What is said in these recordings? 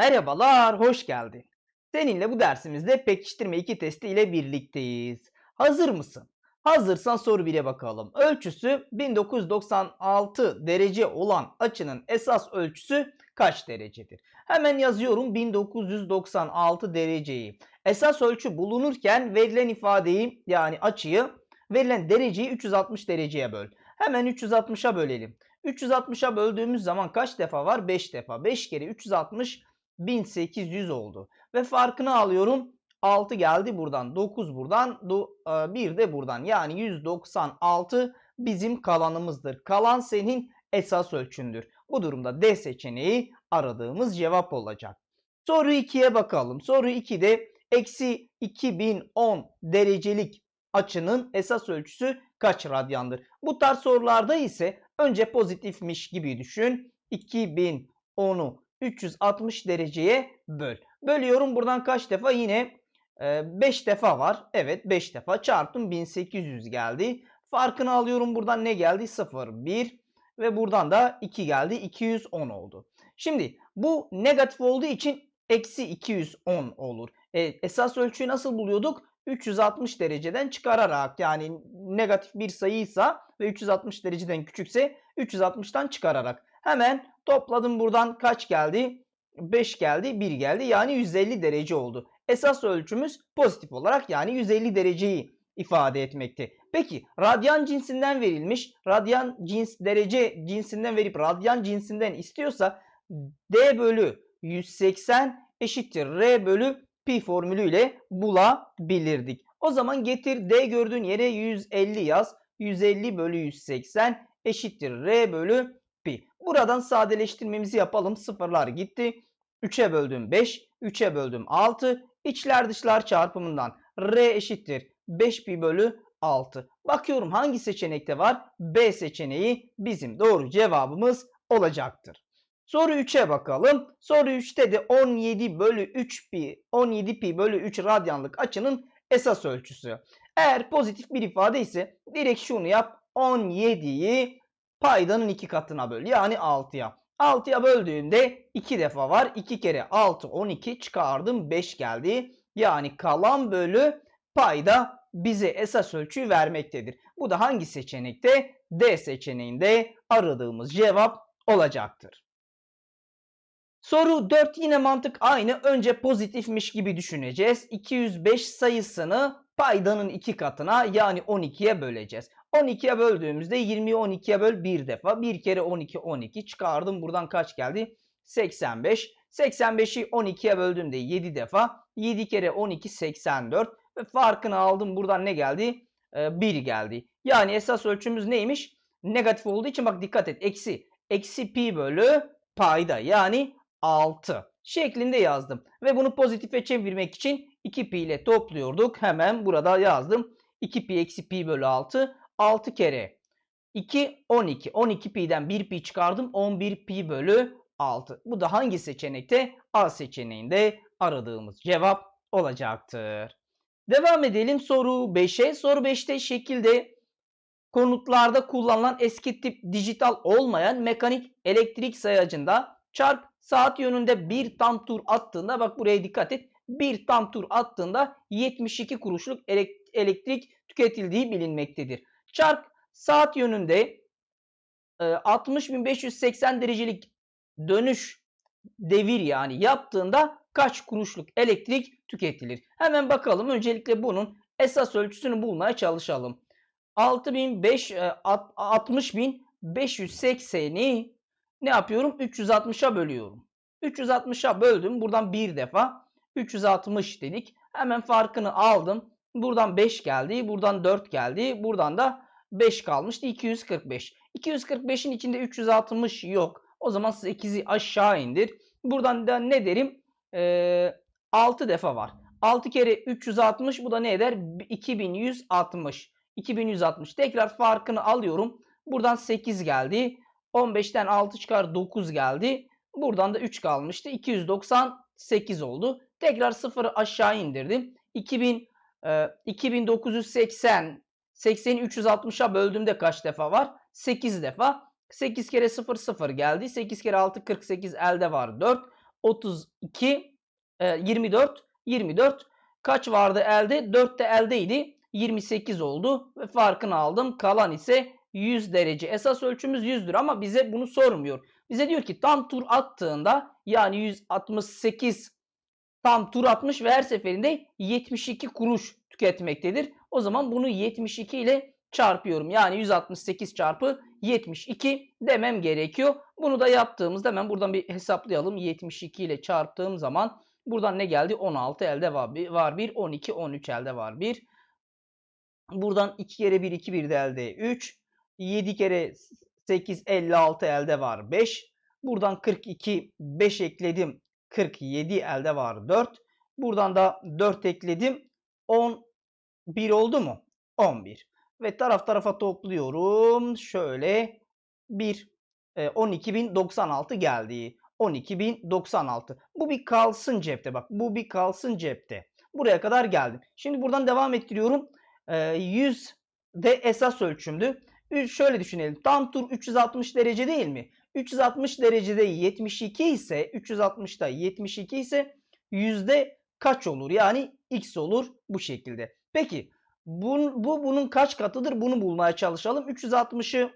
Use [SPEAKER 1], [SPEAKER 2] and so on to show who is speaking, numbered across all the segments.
[SPEAKER 1] Merhabalar, hoş geldin. Seninle bu dersimizde pekiştirme 2 testi ile birlikteyiz. Hazır mısın? Hazırsan soru 1'e bakalım. Ölçüsü 1996 derece olan açının esas ölçüsü kaç derecedir? Hemen yazıyorum 1996 dereceyi. Esas ölçü bulunurken verilen ifadeyi yani açıyı verilen dereceyi 360 dereceye böl. Hemen 360'a bölelim. 360'a böldüğümüz zaman kaç defa var? 5 defa. 5 kere 360 1800 oldu. Ve farkını alıyorum. 6 geldi buradan. 9 buradan. 1 de buradan. Yani 196 bizim kalanımızdır. Kalan senin esas ölçündür. Bu durumda D seçeneği aradığımız cevap olacak. Soru 2'ye bakalım. Soru 2'de eksi 2010 derecelik açının esas ölçüsü kaç radyandır? Bu tarz sorularda ise önce pozitifmiş gibi düşün. 2010'u 360 dereceye böl. Bölüyorum buradan kaç defa? Yine 5 defa var. Evet 5 defa çarptım 1800 geldi. Farkını alıyorum buradan ne geldi? 0, 1 ve buradan da 2 geldi. 210 oldu. Şimdi bu negatif olduğu için eksi 210 olur. E, esas ölçüyü nasıl buluyorduk? 360 dereceden çıkararak yani negatif bir sayıysa ve 360 dereceden küçükse 360'tan çıkararak. Hemen topladım buradan kaç geldi? 5 geldi 1 geldi yani 150 derece oldu. Esas ölçümüz pozitif olarak yani 150 dereceyi ifade etmekte. Peki radyan cinsinden verilmiş. Radyan cins derece cinsinden verip radyan cinsinden istiyorsa D bölü 180 eşittir R bölü pi formülüyle bulabilirdik. O zaman getir D gördüğün yere 150 yaz. 150 bölü 180 eşittir R bölü. Buradan sadeleştirmemizi yapalım. Sıfırlar gitti. 3'e böldüm 5, 3'e böldüm 6. İçler dışlar çarpımından R eşittir 5 pi bölü 6. Bakıyorum hangi seçenekte var? B seçeneği bizim doğru cevabımız olacaktır. Soru 3'e bakalım. Soru 3'te de 17 bölü 3 pi 17 pi bölü 3 radyanlık açının esas ölçüsü. Eğer pozitif bir ifade ise direkt şunu yap. 17'yi paydanın 2 katına böl. Yani 6'ya. 6'ya böldüğümde 2 defa var. 2 kere 6 12 çıkardım 5 geldi. Yani kalan bölü payda bize esas ölçüyü vermektedir. Bu da hangi seçenekte? D seçeneğinde aradığımız cevap olacaktır. Soru 4 yine mantık aynı. Önce pozitifmiş gibi düşüneceğiz. 205 sayısını paydanın 2 katına yani 12'ye böleceğiz. 12'ye böldüğümüzde 20'yi 12'ye böl bir defa. 1 kere 12 12 çıkardım. Buradan kaç geldi? 85. 85'i 12'ye böldüğümde 7 defa. 7 kere 12 84. Ve farkını aldım. Buradan ne geldi? Ee, 1 geldi. Yani esas ölçümüz neymiş? Negatif olduğu için bak dikkat et. Eksi. Eksi pi bölü payda. Yani 6 şeklinde yazdım. Ve bunu pozitife çevirmek için 2 pi ile topluyorduk. Hemen burada yazdım. 2 pi eksi pi bölü 6. 6 kere 2 12. 12 pi'den 1 pi çıkardım. 11 pi bölü 6. Bu da hangi seçenekte? A seçeneğinde aradığımız cevap olacaktır. Devam edelim soru 5'e. Soru 5'te şekilde konutlarda kullanılan eski tip dijital olmayan mekanik elektrik sayacında çarp saat yönünde bir tam tur attığında bak buraya dikkat et. Bir tam tur attığında 72 kuruşluk elektrik tüketildiği bilinmektedir. Çark saat yönünde 60.580 e, derecelik dönüş devir yani yaptığında kaç kuruşluk elektrik tüketilir? Hemen bakalım. Öncelikle bunun esas ölçüsünü bulmaya çalışalım. 60.580'i ne yapıyorum? 360'a bölüyorum. 360'a böldüm. Buradan bir defa 360 dedik. Hemen farkını aldım. Buradan 5 geldi. Buradan 4 geldi. Buradan da 5 kalmıştı. 245. 245'in içinde 360 yok. O zaman 8'i aşağı indir. Buradan da ne derim? Ee, 6 defa var. 6 kere 360 bu da ne eder? 2160. 2160. Tekrar farkını alıyorum. Buradan 8 geldi. 15'ten 6 çıkar 9 geldi. Buradan da 3 kalmıştı. 298 oldu. Tekrar 0'ı aşağı indirdim. 2000 e, 2980 80'i 360'a böldüğümde kaç defa var? 8 defa. 8 kere 0 0 geldi. 8 kere 6 48 elde var 4. 32, e, 24, 24 kaç vardı elde? 4 de eldeydi. 28 oldu ve farkını aldım. Kalan ise 100 derece. Esas ölçümüz 100'dür ama bize bunu sormuyor. Bize diyor ki tam tur attığında yani 168 tam tur atmış ve her seferinde 72 kuruş tüketmektedir. O zaman bunu 72 ile çarpıyorum. Yani 168 çarpı 72 demem gerekiyor. Bunu da yaptığımızda hemen buradan bir hesaplayalım. 72 ile çarptığım zaman buradan ne geldi? 16 elde var bir, var bir 12, 13 elde var bir. Buradan 2 kere 1, 2 1 de elde 3. 7 kere 8, 56 elde var 5. Buradan 42, 5 ekledim. 47 elde var 4. Buradan da 4 ekledim. 11 oldu mu? 11. Ve taraf tarafa topluyorum. Şöyle 1 e, 12.096 geldi. 12.096. Bu bir kalsın cepte bak. Bu bir kalsın cepte. Buraya kadar geldim. Şimdi buradan devam ettiriyorum. E, 100 de esas ölçümdü. Şöyle düşünelim. Tam tur 360 derece değil mi? 360 derecede 72 ise 360'da 72 ise yüzde kaç olur? Yani x olur bu şekilde. Peki bu, bu bunun kaç katıdır? Bunu bulmaya çalışalım. 360'ı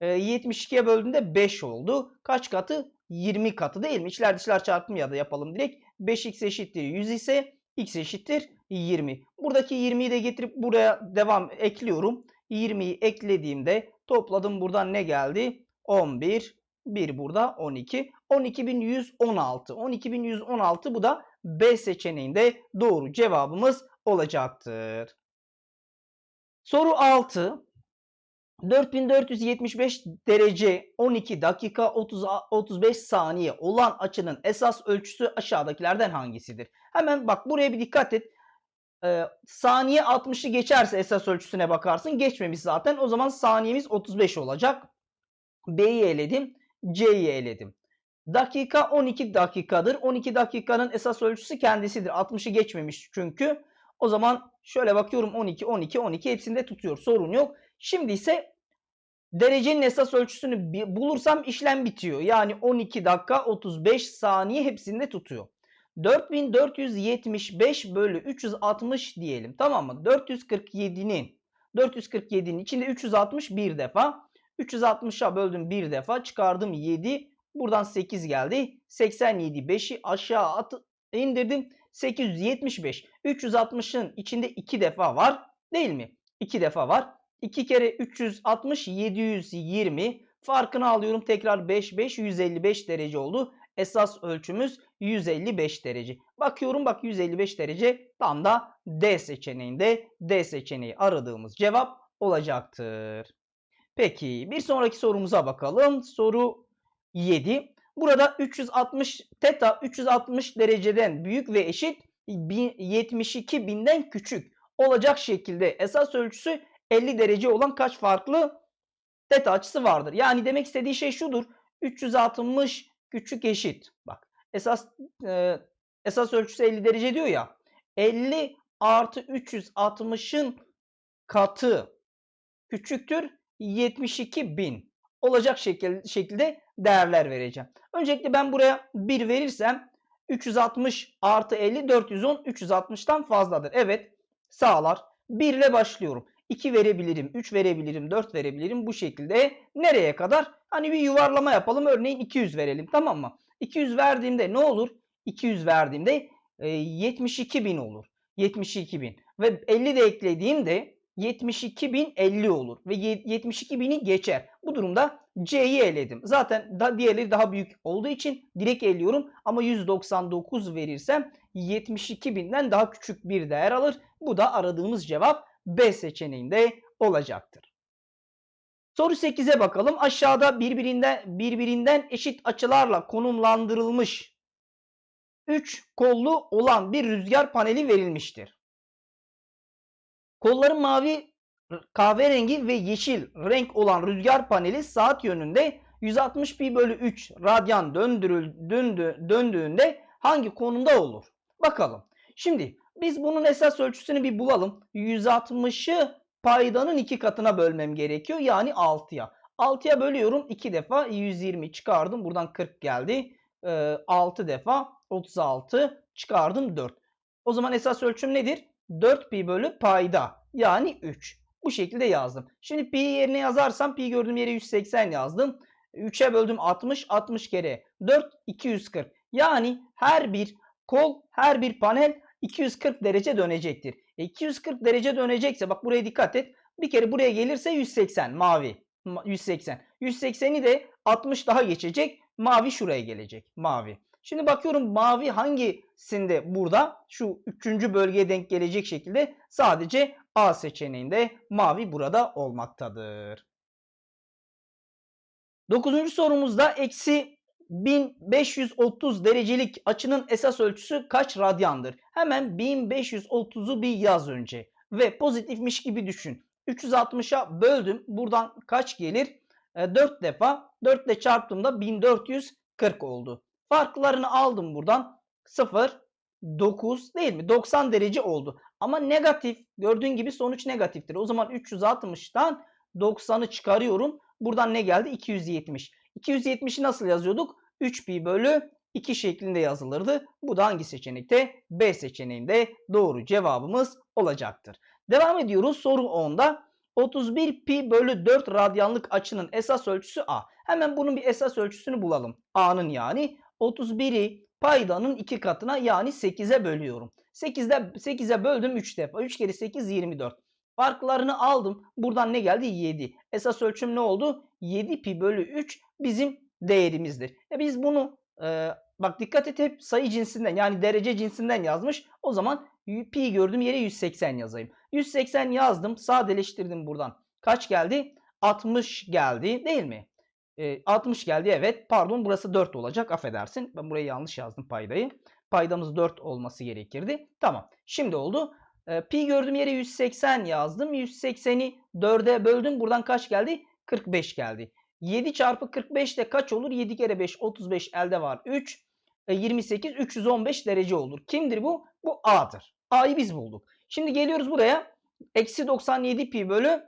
[SPEAKER 1] e, 72'ye böldüğünde 5 oldu. Kaç katı? 20 katı değil mi? İçler dışlar çarpımı ya da yapalım direkt. 5x eşittir 100 ise x eşittir 20. Buradaki 20'yi de getirip buraya devam ekliyorum. 20'yi eklediğimde topladım buradan ne geldi? 11, 1 burada 12. 12.116. 12.116 bu da B seçeneğinde doğru cevabımız olacaktır. Soru 6. 4475 derece 12 dakika 30, 35 saniye olan açının esas ölçüsü aşağıdakilerden hangisidir? Hemen bak buraya bir dikkat et. Ee, saniye 60'ı geçerse esas ölçüsüne bakarsın. Geçmemiş zaten. O zaman saniyemiz 35 olacak. B'yi eledim. C'yi eledim. Dakika 12 dakikadır. 12 dakikanın esas ölçüsü kendisidir. 60'ı geçmemiş çünkü. O zaman şöyle bakıyorum 12, 12, 12 hepsinde tutuyor. Sorun yok. Şimdi ise derecenin esas ölçüsünü bulursam işlem bitiyor. Yani 12 dakika 35 saniye hepsinde tutuyor. 4475 bölü 360 diyelim. Tamam mı? 447'nin 447'nin içinde 360 bir defa. 360'a böldüm bir defa. Çıkardım 7. Buradan 8 geldi. 87 5'i aşağı at indirdim. 875. 360'ın içinde 2 defa var. Değil mi? 2 defa var. 2 kere 360 720. Farkını alıyorum. Tekrar 5 5 155 derece oldu. Esas ölçümüz 155 derece. Bakıyorum bak 155 derece tam da D seçeneğinde D seçeneği aradığımız cevap olacaktır. Peki bir sonraki sorumuza bakalım. Soru 7. Burada 360 teta 360 dereceden büyük ve eşit 72 binden küçük olacak şekilde esas ölçüsü 50 derece olan kaç farklı teta açısı vardır? Yani demek istediği şey şudur. 360 küçük eşit. Bak esas e, esas ölçüsü 50 derece diyor ya. 50 artı 360'ın katı küçüktür 72 bin olacak şekil, şekilde değerler vereceğim. Öncelikle ben buraya 1 verirsem 360 artı 50 410 360'tan fazladır. Evet sağlar. 1 ile başlıyorum. 2 verebilirim, 3 verebilirim, 4 verebilirim. Bu şekilde nereye kadar? Hani bir yuvarlama yapalım. Örneğin 200 verelim tamam mı? 200 verdiğimde ne olur? 200 verdiğimde e, 72 bin olur. 72 bin. Ve 50 de eklediğimde 72.050 olur ve 72.000'i geçer. Bu durumda C'yi eledim. Zaten da diğerleri daha büyük olduğu için direkt eliyorum ama 199 verirsem 72.000'den daha küçük bir değer alır. Bu da aradığımız cevap B seçeneğinde olacaktır. Soru 8'e bakalım. Aşağıda birbirinden birbirinden eşit açılarla konumlandırılmış 3 kollu olan bir rüzgar paneli verilmiştir. Kolların mavi, kahverengi ve yeşil renk olan rüzgar paneli saat yönünde 160 pi bölü 3 radyan döndürül, döndü, döndüğünde hangi konumda olur? Bakalım. Şimdi biz bunun esas ölçüsünü bir bulalım. 160'ı paydanın iki katına bölmem gerekiyor. Yani 6'ya. 6'ya bölüyorum 2 defa 120 çıkardım. Buradan 40 geldi. e, 6 defa 36 çıkardım 4. O zaman esas ölçüm nedir? 4 pi bölü payda yani 3. Bu şekilde yazdım. Şimdi pi yerine yazarsam pi gördüğüm yere 180 yazdım. 3'e böldüm 60. 60 kere 4 240. Yani her bir kol her bir panel 240 derece dönecektir. E 240 derece dönecekse bak buraya dikkat et. Bir kere buraya gelirse 180 mavi. 180. 180'i de 60 daha geçecek. Mavi şuraya gelecek. Mavi. Şimdi bakıyorum mavi hangisinde burada? Şu üçüncü bölgeye denk gelecek şekilde sadece A seçeneğinde mavi burada olmaktadır. Dokuzuncu sorumuzda eksi 1530 derecelik açının esas ölçüsü kaç radyandır? Hemen 1530'u bir yaz önce. Ve pozitifmiş gibi düşün. 360'a böldüm. Buradan kaç gelir? E, 4 defa. 4 ile çarptığımda 1440 oldu. Farklarını aldım buradan. 0, 9 değil mi? 90 derece oldu. Ama negatif. Gördüğün gibi sonuç negatiftir. O zaman 360'tan 90'ı çıkarıyorum. Buradan ne geldi? 270. 270'i nasıl yazıyorduk? 3 pi bölü 2 şeklinde yazılırdı. Bu da hangi seçenekte? B seçeneğinde doğru cevabımız olacaktır. Devam ediyoruz. Soru 10'da 31 pi bölü 4 radyanlık açının esas ölçüsü A. Hemen bunun bir esas ölçüsünü bulalım. A'nın yani 31'i paydanın 2 katına yani 8'e bölüyorum. 8'de 8'e böldüm 3 defa. 3 kere 8 24. Farklarını aldım. Buradan ne geldi? 7. Esas ölçüm ne oldu? 7 pi bölü 3 bizim değerimizdir. E biz bunu e, bak dikkat et hep sayı cinsinden yani derece cinsinden yazmış. O zaman pi gördüğüm yere 180 yazayım. 180 yazdım. Sadeleştirdim buradan. Kaç geldi? 60 geldi değil mi? E, 60 geldi evet. Pardon burası 4 olacak. Affedersin. Ben burayı yanlış yazdım paydayı. Paydamız 4 olması gerekirdi. Tamam. Şimdi oldu. E, pi gördüğüm yere 180 yazdım. 180'i 4'e böldüm. Buradan kaç geldi? 45 geldi. 7 çarpı 45 de kaç olur? 7 kere 5 35 elde var 3. E, 28 315 derece olur. Kimdir bu? Bu A'dır. A'yı biz bulduk. Şimdi geliyoruz buraya. Eksi 97 pi bölü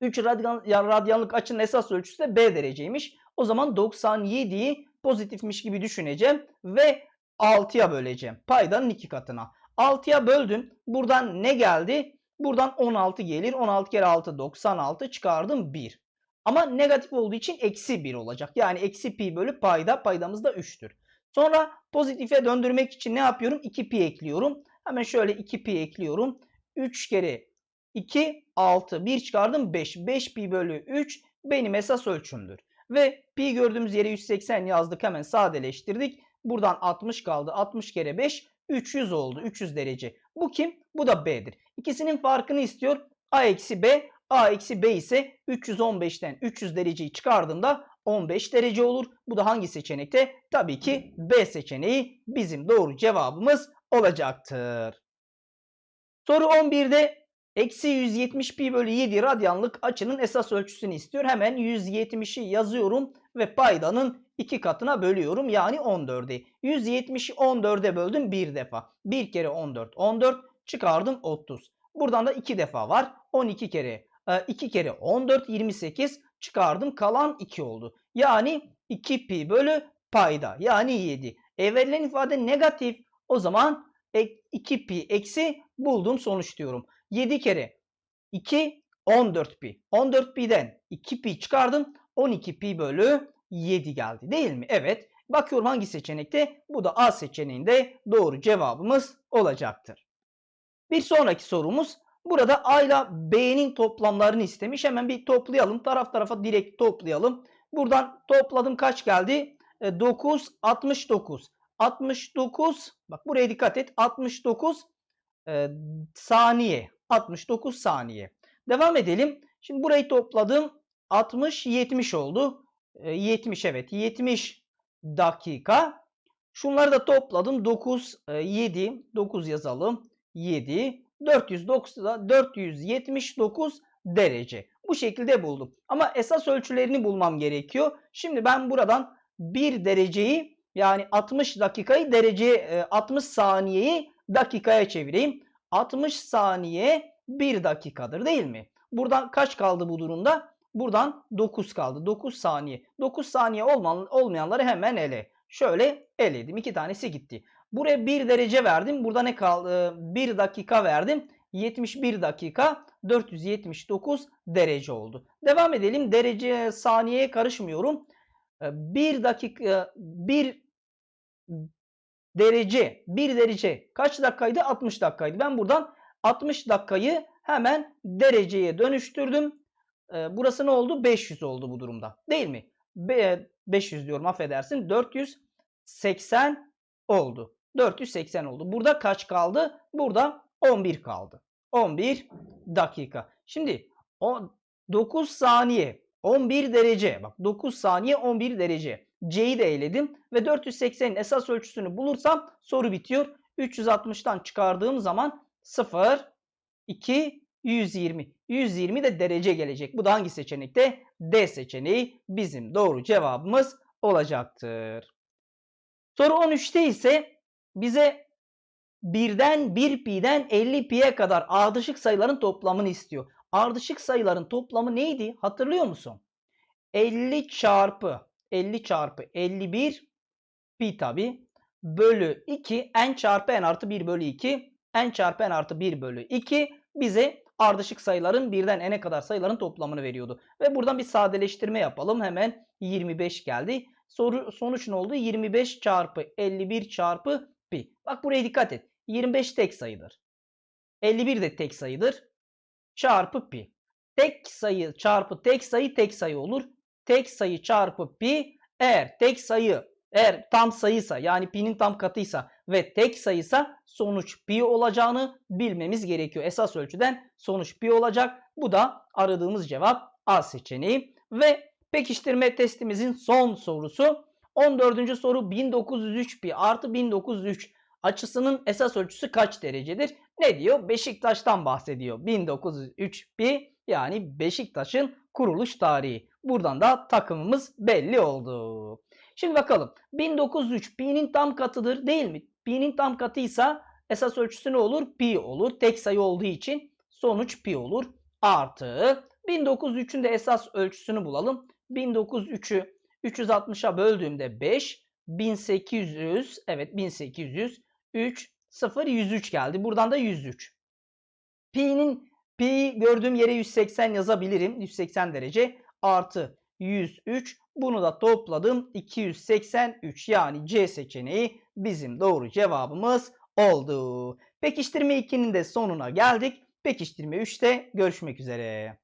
[SPEAKER 1] 3 radyan, radyanlık açının esas ölçüsü de B dereceymiş. O zaman 97'yi pozitifmiş gibi düşüneceğim ve 6'ya böleceğim. Paydanın 2 katına. 6'ya böldüm. Buradan ne geldi? Buradan 16 gelir. 16 kere 6 96 çıkardım 1. Ama negatif olduğu için eksi 1 olacak. Yani eksi pi bölü payda. Paydamız da 3'tür. Sonra pozitife döndürmek için ne yapıyorum? 2 pi ekliyorum. Hemen şöyle 2 pi ekliyorum. 3 kere 2 6. 1 çıkardım 5. 5 pi bölü 3 benim esas ölçümdür. Ve pi gördüğümüz yere 180 yazdık. Hemen sadeleştirdik. Buradan 60 kaldı. 60 kere 5 300 oldu. 300 derece. Bu kim? Bu da B'dir. İkisinin farkını istiyor. A eksi B. A eksi B ise 315'ten 300 dereceyi çıkardığımda 15 derece olur. Bu da hangi seçenekte? Tabii ki B seçeneği bizim doğru cevabımız olacaktır. Soru 11'de eksi 170 pi bölü 7 radyanlık açının esas ölçüsünü istiyor. Hemen 170'i yazıyorum ve paydanın 2 katına bölüyorum. Yani 14'i. 170'i 14'e böldüm bir defa. 1 kere 14 14 çıkardım 30. Buradan da 2 defa var. 12 kere 2 kere 14 28 çıkardım. Kalan 2 oldu. Yani 2 pi bölü payda. Yani 7. Evvelilen ifade negatif. O zaman 2 pi eksi buldum sonuç diyorum. 7 kere 2 14 pi. 14 pi'den 2 pi çıkardım. 12 pi bölü 7 geldi değil mi? Evet. Bakıyorum hangi seçenekte? Bu da A seçeneğinde doğru cevabımız olacaktır. Bir sonraki sorumuz burada A ile B'nin toplamlarını istemiş. Hemen bir toplayalım. Taraf tarafa direkt toplayalım. Buradan topladım kaç geldi? 9, 69. 69 bak buraya dikkat et. 69 e, saniye. 69 saniye. Devam edelim. Şimdi burayı topladım. 60, 70 oldu. E, 70 evet. 70 dakika. Şunları da topladım. 9, e, 7. 9 yazalım. 7. 409'da 479 derece. Bu şekilde buldum. Ama esas ölçülerini bulmam gerekiyor. Şimdi ben buradan 1 dereceyi yani 60 dakikayı dereceye 60 saniyeyi dakikaya çevireyim. 60 saniye 1 dakikadır değil mi? Buradan kaç kaldı bu durumda? Buradan 9 kaldı. 9 saniye. 9 saniye olmayan, olmayanları hemen ele. şöyle eledim. 2 tanesi gitti. Buraya 1 derece verdim. Burada ne kaldı? 1 dakika verdim. 71 dakika 479 derece oldu. Devam edelim. Derece saniyeye karışmıyorum. 1 dakika 1 derece 1 derece kaç dakikaydı? 60 dakikaydı. Ben buradan 60 dakikayı hemen dereceye dönüştürdüm. Burası ne oldu? 500 oldu bu durumda. Değil mi? Be 500 diyorum affedersin. 480 oldu. 480 oldu. Burada kaç kaldı? Burada 11 kaldı. 11 dakika. Şimdi o 9 saniye 11 derece. Bak 9 saniye 11 derece. C'yi de eledim ve 480'in esas ölçüsünü bulursam soru bitiyor. 360'tan çıkardığım zaman 0 2 120. 120 de derece gelecek. Bu da hangi seçenekte? D seçeneği bizim doğru cevabımız olacaktır. Soru 13'te ise bize birden 1 pi'den 50 pi'ye kadar ardışık sayıların toplamını istiyor. Ardışık sayıların toplamı neydi? Hatırlıyor musun? 50 çarpı 50 çarpı 51 pi tabi bölü 2 n çarpı n artı 1 bölü 2 n çarpı n artı 1 bölü 2 bize ardışık sayıların birden n'e kadar sayıların toplamını veriyordu. Ve buradan bir sadeleştirme yapalım. Hemen 25 geldi. Soru, sonuç ne oldu? 25 çarpı 51 çarpı pi. Bak buraya dikkat et. 25 tek sayıdır. 51 de tek sayıdır. Çarpı pi. Tek sayı çarpı tek sayı tek sayı olur. Tek sayı çarpı pi eğer tek sayı eğer tam sayıysa yani pi'nin tam katıysa ve tek sayıysa sonuç pi olacağını bilmemiz gerekiyor. Esas ölçüden sonuç pi olacak. Bu da aradığımız cevap A seçeneği. Ve pekiştirme testimizin son sorusu. 14. soru 1903 pi artı 1903 açısının esas ölçüsü kaç derecedir? Ne diyor? Beşiktaş'tan bahsediyor. 1903 pi yani Beşiktaş'ın kuruluş tarihi. Buradan da takımımız belli oldu. Şimdi bakalım. 1903 pi'nin tam katıdır değil mi? Pi'nin tam katıysa esas ölçüsü ne olur? Pi olur. Tek sayı olduğu için sonuç pi olur. Artı 1903'ün de esas ölçüsünü bulalım. 1903'ü 360'a böldüğümde 5. 1800 evet 1800 3 0 103 geldi. Buradan da 103. Pi'nin pi gördüğüm yere 180 yazabilirim. 180 derece artı 103 bunu da topladım 283 yani C seçeneği bizim doğru cevabımız oldu. Pekiştirme 2'nin de sonuna geldik. Pekiştirme 3'te görüşmek üzere.